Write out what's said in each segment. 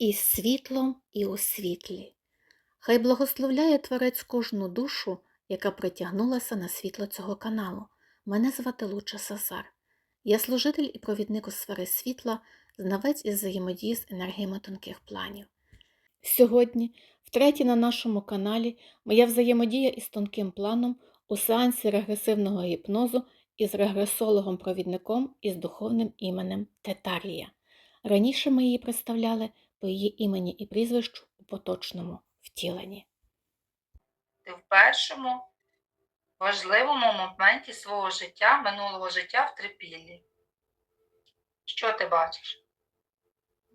і світлом, і у світлі. Хай благословляє Творець кожну душу, яка притягнулася на світло цього каналу. Мене звати Луча Сазар. Я служитель і провідник у сфери світла, знавець із взаємодії з енергіями тонких планів. Сьогодні, втретє на нашому каналі, моя взаємодія із тонким планом у сеансі регресивного гіпнозу із регресологом-провідником із духовним іменем Тетарія. Раніше ми її представляли по її імені і прізвищу у поточному втіленні. Ти в першому важливому моменті свого життя, минулого життя в трипіллі. Що ти бачиш?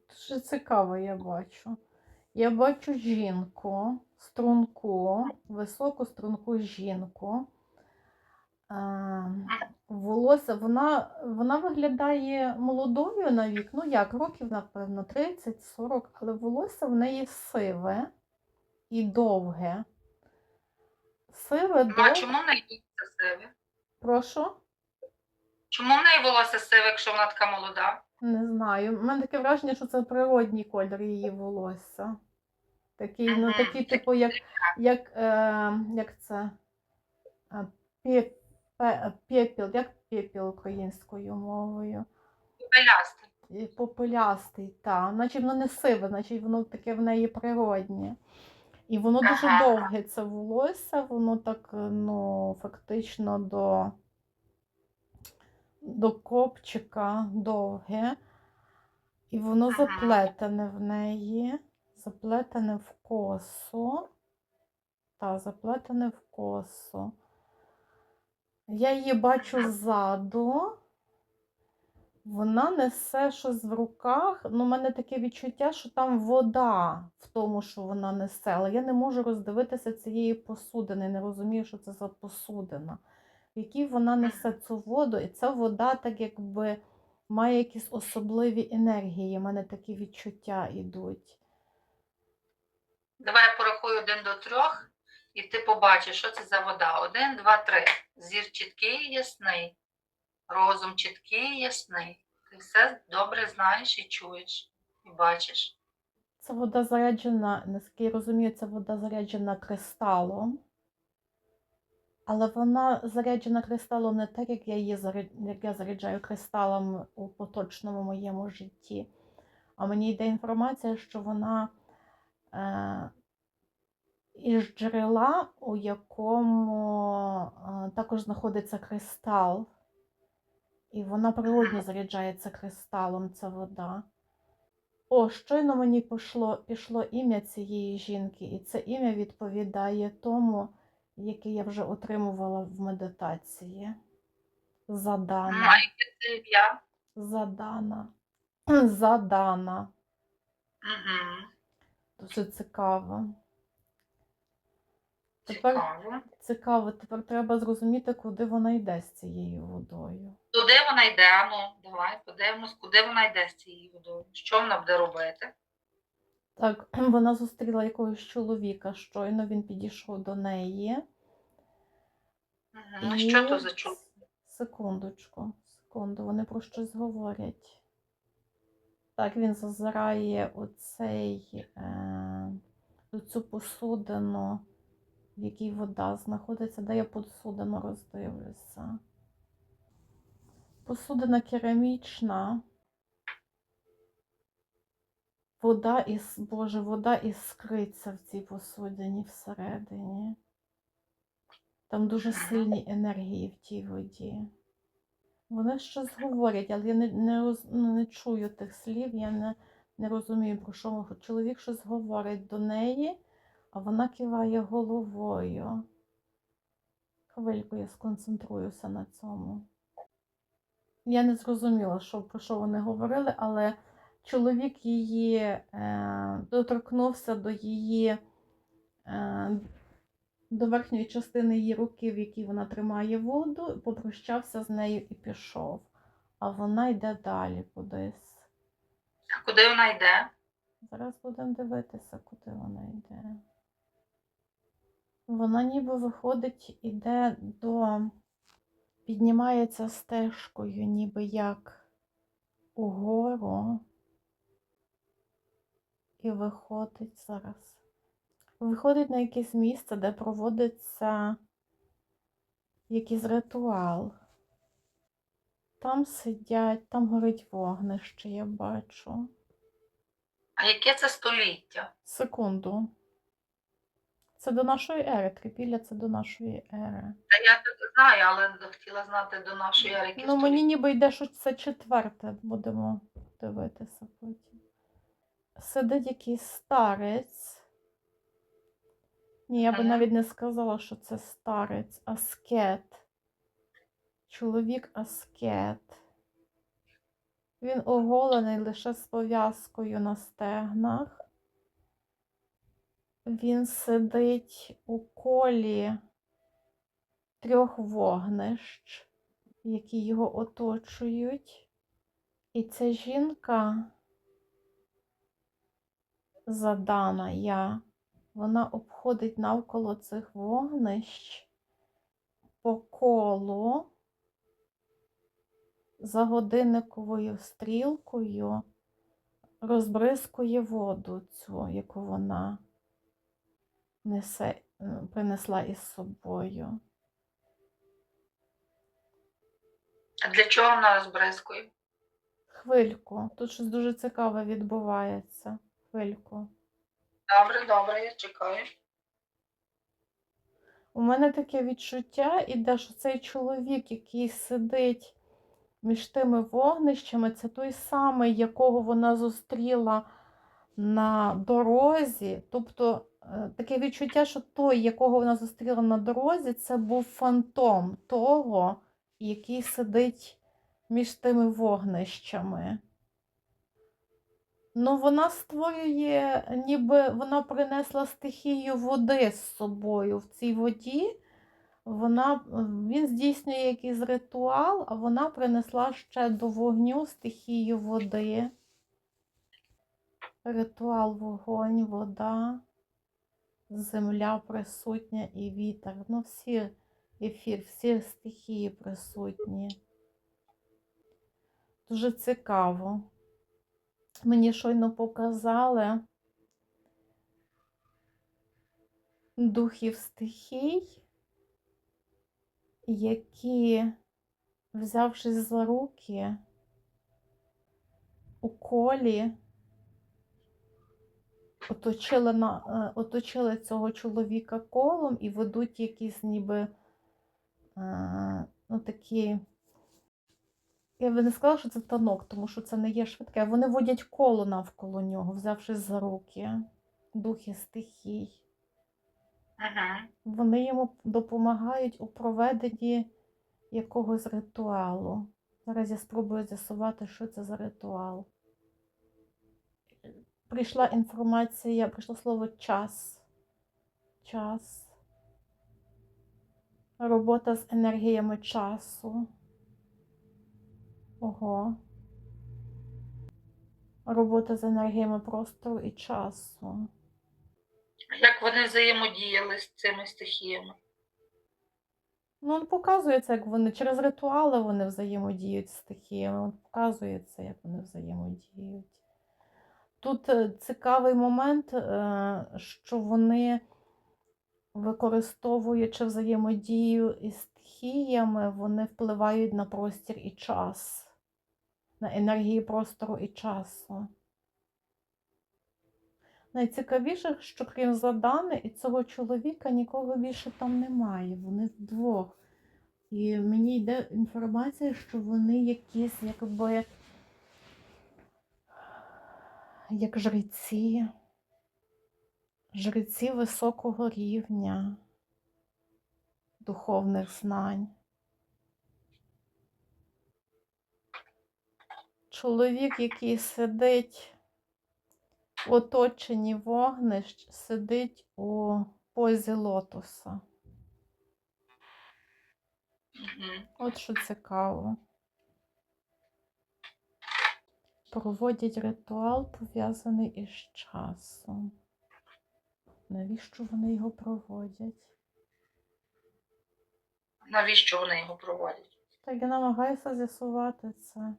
Дуже цікаво, я бачу. Я бачу жінку, струнку, високу струнку жінку. Волосся, вона, вона виглядає молодою на вік, ну як, років, напевно, 30-40, але волосся в неї сиве і довге. Сиве, Ну, а чому в неї волосся сиве? Прошу? Чому в неї волосся сиве, якщо вона така молода? Не знаю. У мене таке враження, що це природній колір її волосся. Такий, ну, такий, типу, як, як, е, як це? Пе- Пепіл, як пепіл українською мовою. Белястий. І Попелястий, так. Значить, воно не сиве, значить, воно таке в неї природнє. І воно дуже довге, це волосся, воно так, е, ну, фактично до, до копчика довге. І воно Ага. заплетене в неї, заплетене в косу. Та, заплетене в косу. Я її бачу ззаду. Вона несе щось в руках. Ну, у мене таке відчуття, що там вода в тому, що вона несе. Але я не можу роздивитися цієї посудини, не розумію, що це за посудина, в якій вона несе цю воду, і ця вода, так якби має якісь особливі енергії. У мене такі відчуття йдуть. Давай я порахую один до трьох, і ти побачиш, що це за вода. Один, два, три. Зір чіткий і ясний. Розум чіткий і ясний. Ти все добре знаєш і чуєш, і бачиш. Ця вода заряджена, наскільки я розумію, ця вода заряджена кристалом. Але вона заряджена кристалом не так, як я її як я заряджаю кристалом у поточному моєму житті. А мені йде інформація, що вона е, із джерела, у якому е, також знаходиться кристал. І вона природньо заряджається кристалом, ця вода. О, щойно мені пішло, пішло ім'я цієї жінки, і це ім'я відповідає тому, яке я вже отримувала в медитації. Задана. Задана. Задана. Угу. Дуже цікаво. Тепер Цікаво. цікаво, тепер треба зрозуміти, куди вона йде з цією водою. Туди вона йде, ну, давай подивимось, куди вона йде з цією водою. Що вона буде робити? Так, вона зустріла якогось чоловіка, щойно він підійшов до неї. Угу. Що то за чоловік? Секундочку, секунду, вони про щось говорять. Так, він зазирає у цей, е, цю посудину, в якій вода знаходиться, де я посудину роздивлюся. Посудина керамічна. Вода із, Боже, вода іскриться в цій посудині всередині. Там дуже сильні енергії в тій воді. Вони щось говорять, але я не, не, роз, ну, не чую тих слів, я не, не розумію, про що чоловік щось говорить до неї, а вона киває головою. Хвильку я сконцентруюся на цьому. Я не зрозуміла, що, про що вони говорили, але чоловік її е, доторкнувся до її. Е, до верхньої частини її руки, в якій вона тримає воду, попрощався з нею і пішов. А вона йде далі кудись. А куди вона йде? Зараз будемо дивитися, куди вона йде. Вона ніби виходить, іде до. піднімається стежкою, ніби як угору. і виходить зараз. Виходить на якесь місце, де проводиться якийсь ритуал. Там сидять, там горить вогнище, я бачу. А яке це століття? Секунду. Це до нашої ери. Трипілля це до нашої ери. Та я так знаю, але хотіла знати до нашої ери. Ну, мені ніби йде, що це четверте, будемо дивитися потім. Сидить якийсь старець. Ні, я би навіть не сказала, що це старець, аскет. Чоловік аскет. Він оголений лише з пов'язкою на стегнах. Він сидить у колі трьох вогнищ, які його оточують. І ця жінка задана я, вона обходить навколо цих вогнищ по колу за годинниковою стрілкою розбризкує воду цю, яку вона несе, е, принесла із собою. А для чого вона розбризкує? Хвильку, тут щось дуже цікаве відбувається. Хвильку. Добре, добре, я чекаю. У мене таке відчуття іде, що цей чоловік, який сидить між тими вогнищами, це той самий, якого вона зустріла на дорозі. Тобто таке відчуття, що той, якого вона зустріла на дорозі, це був фантом того, який сидить між тими вогнищами. Ну, вона створює, ніби вона принесла стихію води з собою. В цій воді вона, він здійснює якийсь ритуал, а вона принесла ще до вогню стихію води. Ритуал вогонь, вода, земля присутня і вітер. Ну, всі ефір, всі стихії присутні. Дуже цікаво. Мені щойно показали духів стихій, які, взявшись за руки, у колі, оточили, на, е, оточили цього чоловіка колом і ведуть якісь ніби е, ну, такі. Я би не сказала, що це танок, тому що це не є швидке. Вони водять коло навколо нього, взявшись за руки, духи стихій. Угу. Вони йому допомагають у проведенні якогось ритуалу. Зараз я спробую з'ясувати, що це за ритуал. Прийшла інформація, прийшло слово час. Час. Робота з енергіями часу. Ого. Робота з енергіями простору і часу. Як вони взаємодіяли з цими стихіями? Ну, он показується, як вони через ритуали вони взаємодіють з стихіями. Показується, як вони взаємодіють. Тут е, цікавий момент, е, що вони, використовуючи взаємодію із стихіями, вони впливають на простір і час, на енергії простору і часу. Найцікавіше, що крім Задани і цього чоловіка нікого більше там немає. Вони вдвох. І мені йде інформація, що вони якісь, якби, як жреці, жреці високого рівня духовних знань. Чоловік, який сидить в оточенні вогнищ, сидить у позі лотоса. От що цікаво. Проводять ритуал, пов'язаний із часом. Навіщо вони його проводять? Навіщо вони його проводять? Так я намагаюся з'ясувати це.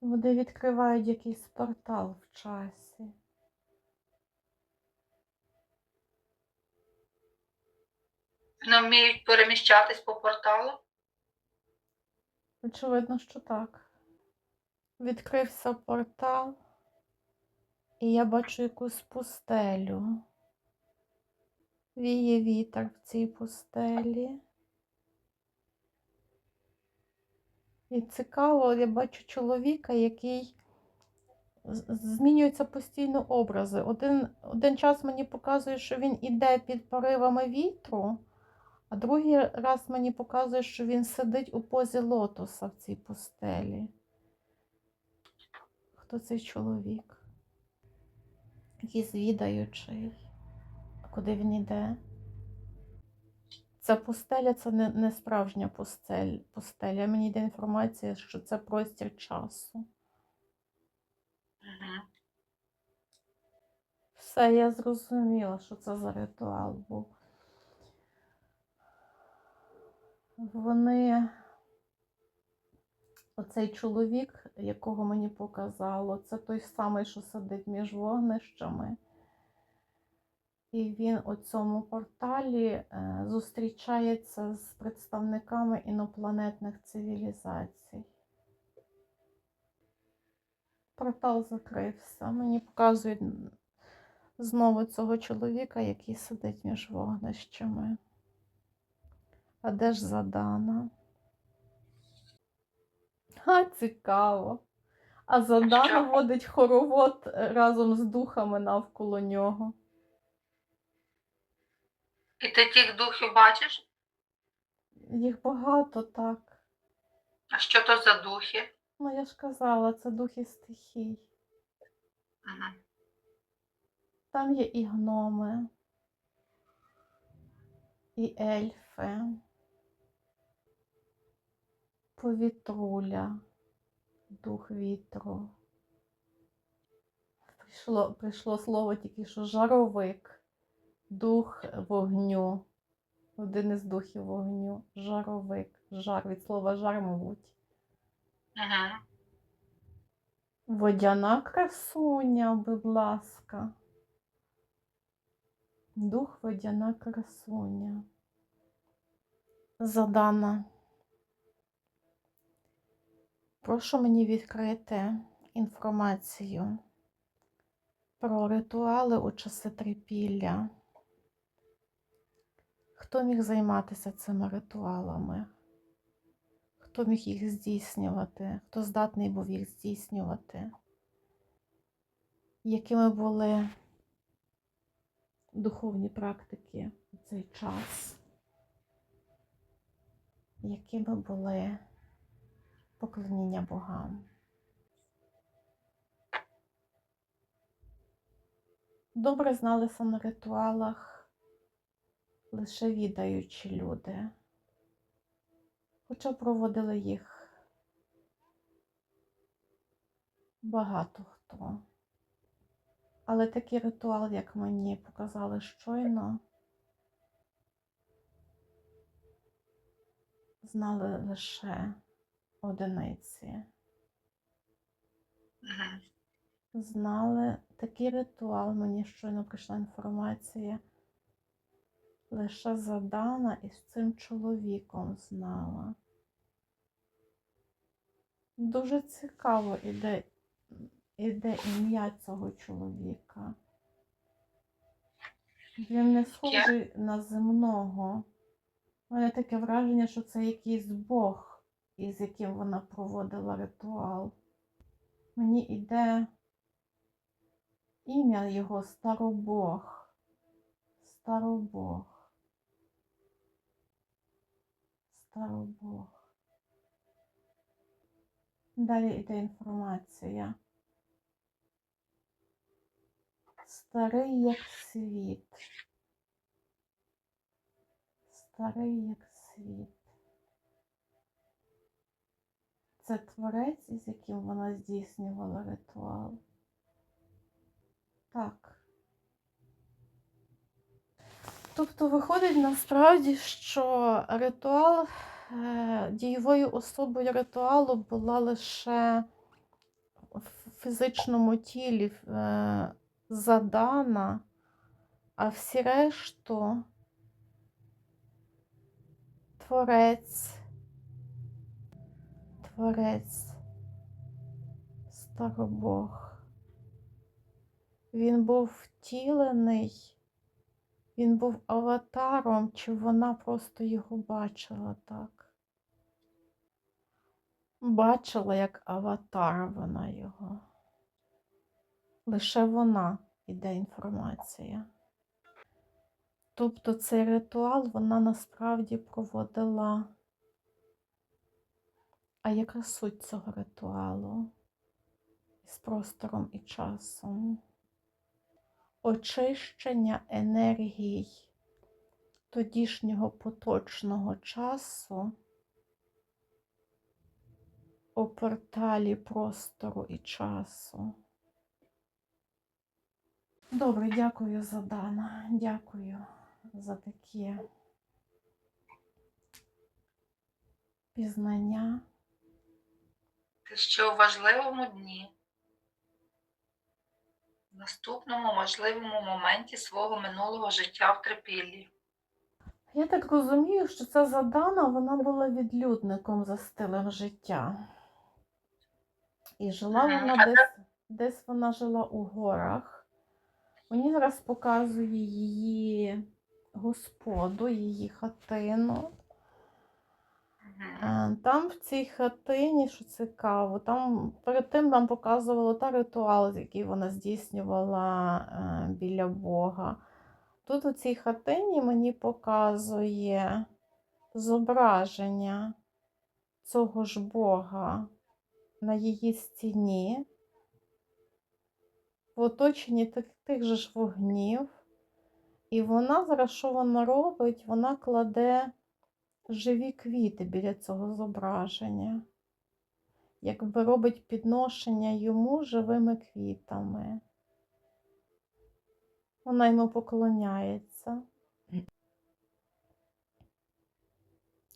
Вони відкривають якийсь портал в часі. Не вміють переміщатись по порталу? Очевидно, що так. Відкрився портал, і я бачу якусь пустелю. Віє вітер в цій пустелі. І цікаво, я бачу чоловіка, який змінюються постійно образи. Один, один час мені показує, що він іде під поривами вітру, а другий раз мені показує, що він сидить у позі лотоса в цій пустелі. Хто цей чоловік? Якийсь відаючий. А куди він іде? Ця пустеля це не, не справжня пустель, пустеля. Мені йде інформація, що це простір часу. Угу. Все, я зрозуміла, що це за ритуал був. Вони, оцей чоловік, якого мені показало, це той самий, що сидить між вогнищами. І він у цьому порталі е, зустрічається з представниками інопланетних цивілізацій. Портал закрився. Мені показують знову цього чоловіка, який сидить між вогнищами. А де ж Задана? Ха, цікаво. А Задана водить хоровод е, разом з духами навколо нього. І ти тих духів бачиш? Їх багато так. А що то за духи? Ну, я ж казала, це духи стихій. Угу. Там є і гноми, і ельфи, повітруля, дух вітру. Прийшло, прийшло слово тільки що жаровик, дух вогню. Один із духів вогню. Жаровик. Жар від слова жар, мабуть. Угу. Водяна красуня, будь ласка. Дух водяна красуня. Задана. Прошу мені відкрити інформацію про ритуали у часи трипілля. Хто міг займатися цими ритуалами? Хто міг їх здійснювати? Хто здатний був їх здійснювати? Якими були духовні практики у цей час? Якими були поклоніння богам? Добре зналися на ритуалах лише відаючі люди, хоча проводили їх багато хто. Але такий ритуал, як мені показали щойно, знали лише одиниці. Знали такий ритуал, мені щойно прийшла інформація. Лише задана із цим чоловіком знала. Дуже цікаво іде, іде ім'я цього чоловіка. Він не схожий на земного. У мене таке враження, що це якийсь Бог, із яким вона проводила ритуал. Мені йде ім'я його Старобог. Старобог. Старобог. Далі йде інформація. Старий як світ. Старий як світ. Це творець, із яким вона здійснювала ритуал. Так. Тобто виходить насправді, що ритуал, е, дієвою особою ритуалу була лише в фізичному тілі е, задана, а всі решту творець, творець, старобог. Він був втілений, він був аватаром, чи вона просто його бачила так? Бачила, як аватар вона його. Лише вона іде інформація. Тобто цей ритуал вона насправді проводила. А яка суть цього ритуалу з простором і часом? Очищення енергій тодішнього поточного часу у порталі простору і часу. Добре, дякую за Дана. Дякую за такі пізнання. Ти ще у важливому дні, в наступному можливому моменті свого минулого життя в трипіллі. Я так розумію, що ця задана вона була відлюдником за стилем життя. І жила вона десь, десь вона жила у горах. Мені зараз показує її господу, її хатину. Е, Там в цій хатині, що цікаво, там перед тим нам показувало та ритуал, який вона здійснювала е, біля Бога. Тут у цій хатині мені показує зображення цього ж Бога на її стіні, в оточенні тих, тих же ж вогнів. І вона зараз, що вона робить? Вона кладе живі квіти біля цього зображення. Якби робить підношення йому живими квітами. Вона йому поклоняється.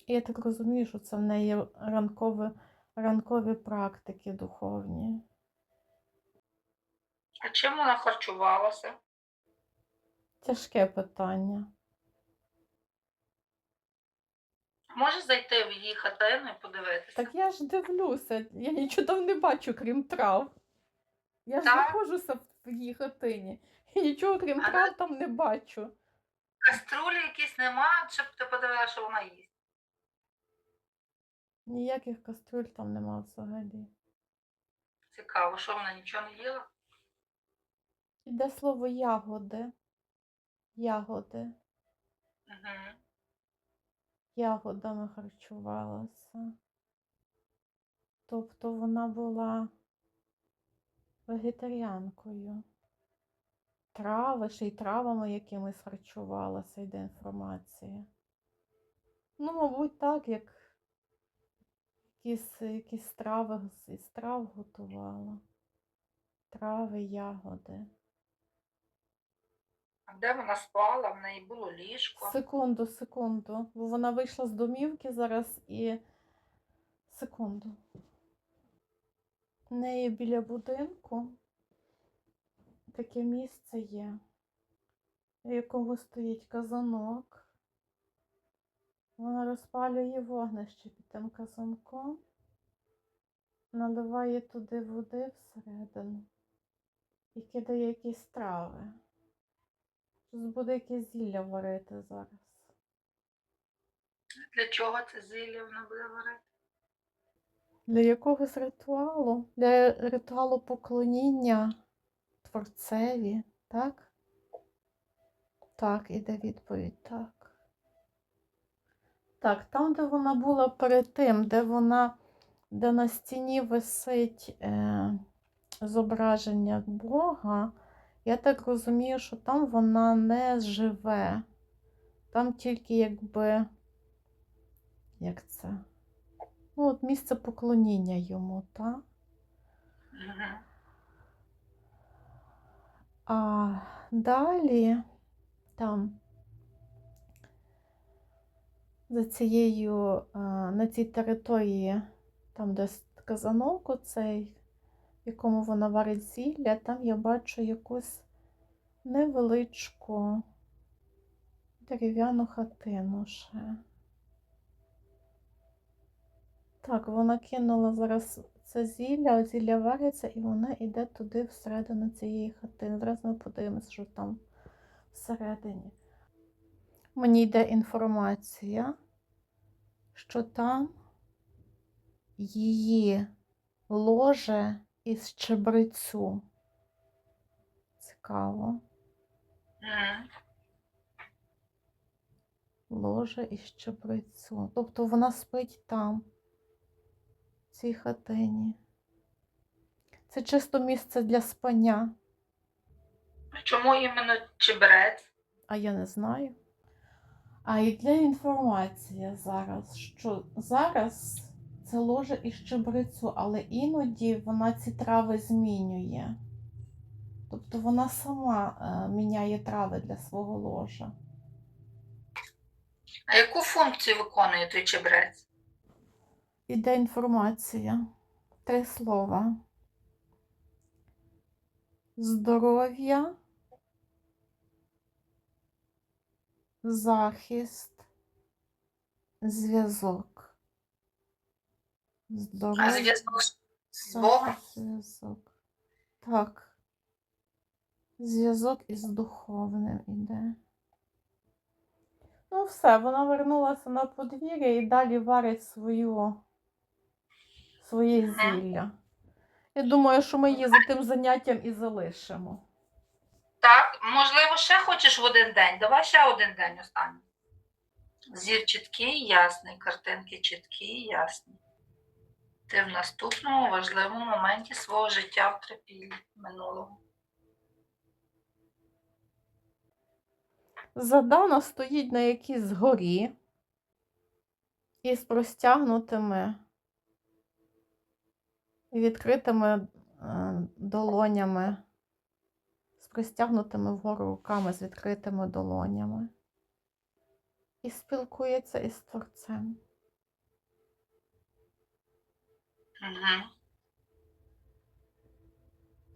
І я так розумію, що це в неї ранкові, ранкові практики духовні. А чим вона харчувалася? Тяжке питання. Можеш зайти в її хатину і подивитися? Так я ж дивлюся, я нічого там не бачу, крім трав. Я ж Так. знаходжуся в її хатині. І нічого крім Але- трав там не бачу. Каструлі якісь нема, щоб ти подивилася, що вона їсть. Ніяких кастрюль там нема взагалі. Цікаво, що вона нічого не їла? Іде слово ягоди. Ягоди. Угу. Ягодами харчувалася. Тобто вона була вегетаріанкою. Трави, ще й травами якимись харчувалася, йде інформація. Ну, мабуть, так, як якісь, якісь страви з- трав готувала. Трави, ягоди. Де вона спала? В неї було ліжко. Секунду, секунду. Бо вона вийшла з домівки зараз і. Секунду. В неї біля будинку таке місце є, в якому стоїть казанок. Вона розпалює вогнище під тим казанком, наливає туди води всередину і кидає якісь трави. Щось буде якесь зілля варити зараз. Для чого це зілля вона буде варити? Для якогось ритуалу, для ритуалу поклоніння творцеві, так? Так, іде відповідь, так. Так, там, де вона була перед тим, де вона, де на стіні висить е, зображення Бога, я так розумію, що там вона не живе. Там тільки якби, як це? Ну, от місце поклоніння йому, так? А далі там за цією, на цій території, там де казанок оцей, в якому вона варить зілля, там я бачу якусь невеличку дерев'яну хатину ще. Так, вона кинула зараз це зілля, зілля вариться, і вона йде туди всередину цієї хатини. Зараз ми подивимося, що там всередині. Мені йде інформація, що там її ложе із чебрецю. Цікаво. Мгм. Ложе із чебрецю. Тобто вона спить там, в цій хатині. Це чисто місце для спання, Чому іменно чебрець? а я не знаю. А і для інформації зараз, що зараз це ложе із чебрецю, але іноді вона ці трави змінює. Тобто вона сама е, міняє трави для свого ложа. А яку функцію виконує той чебрець? Іде інформація. Три слова. Здоров'я, захист, зв'язок. А зв'язок з- Богом? зв'язок. Так. Зв'язок із духовним іде. Ну, все, вона вернулася на подвір'я і далі варить свою, своє зілля. Я думаю, що ми її за тим заняттям і залишимо. Так, можливо, ще хочеш в один день. Давай ще один день останній. Зір чіткий, ясний, картинки чіткі, ясні. Ти в наступному важливому моменті свого життя в трипіллі минулого. Задана стоїть на якійсь горі із простягнутими і відкритими е, долонями, з простягнутими вгору руками, з відкритими долонями. І спілкується із Творцем. Угу.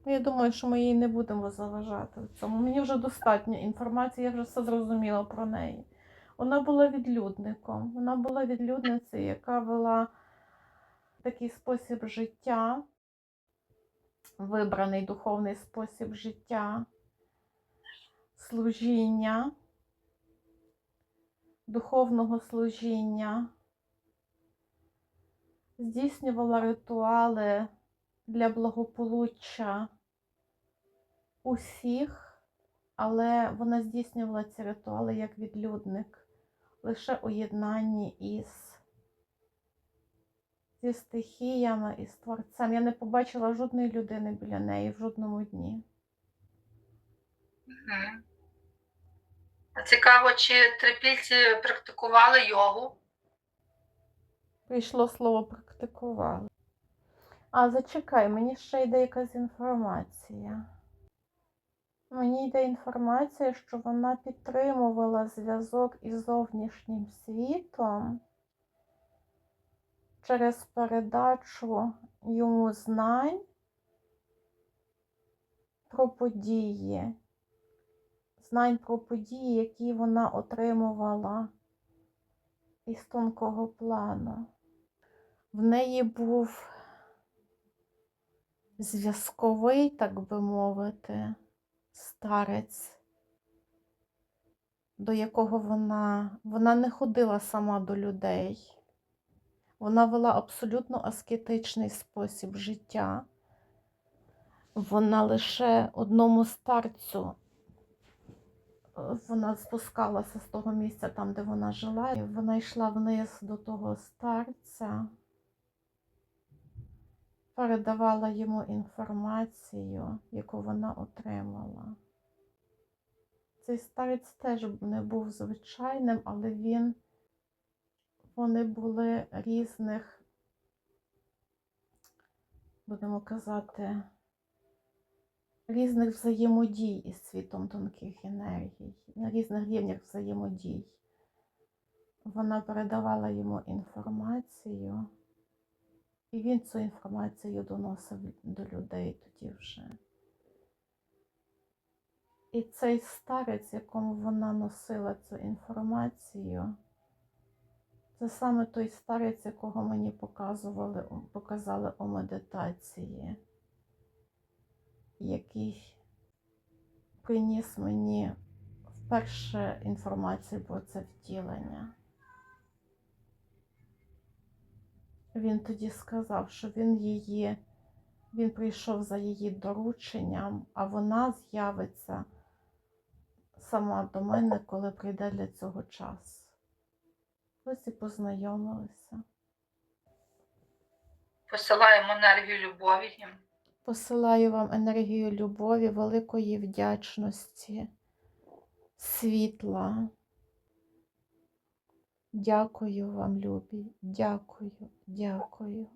Я думаю, що ми їй не будемо заважати в цьому. Мені вже достатньо інформації, я вже все зрозуміла про неї. Вона була відлюдником. Вона була відлюдницею, яка вела такий спосіб життя, вибраний духовний спосіб життя, служіння, духовного служіння, здійснювала ритуали для благополуччя усіх, але вона здійснювала ці ритуали як відлюдник, лише у єднанні із зі стихіями і з творцем. Я не побачила жодної людини біля неї в жодному дні. Угу. Цікаво, чи трипільці практикували йогу? Прийшло слово практикували. А зачекай, мені ще йде якась інформація. Мені йде інформація, що вона підтримувала зв'язок із зовнішнім світом через передачу йому знань про події, знань про події, які вона отримувала із тонкого плану. В неї був зв'язковий, так би мовити, старець, до якого вона, вона не ходила сама до людей. Вона вела абсолютно аскетичний спосіб життя. Вона лише одному старцю вона спускалася з того місця, там, де вона жила, і вона йшла вниз до того старця, передавала йому інформацію, яку вона отримала. Цей старець теж не був звичайним, але він, вони були різних, будемо казати, різних взаємодій із світом тонких енергій, на різних рівнях взаємодій. Вона передавала йому інформацію, І він цю інформацію доносив до людей тоді вже. І цей старець, якому вона носила цю інформацію, це саме той старець, якого мені показували, показали у медитації, який приніс мені вперше інформацію про це втілення. Він тоді сказав, що він її, він прийшов за її дорученням, а вона з'явиться сама до мене, коли прийде для цього час. Ось і познайомилися. Посилаємо енергію любові їм. Посилаю вам енергію любові, великої вдячності, світла. Дякую вам, любі. Дякую, дякую.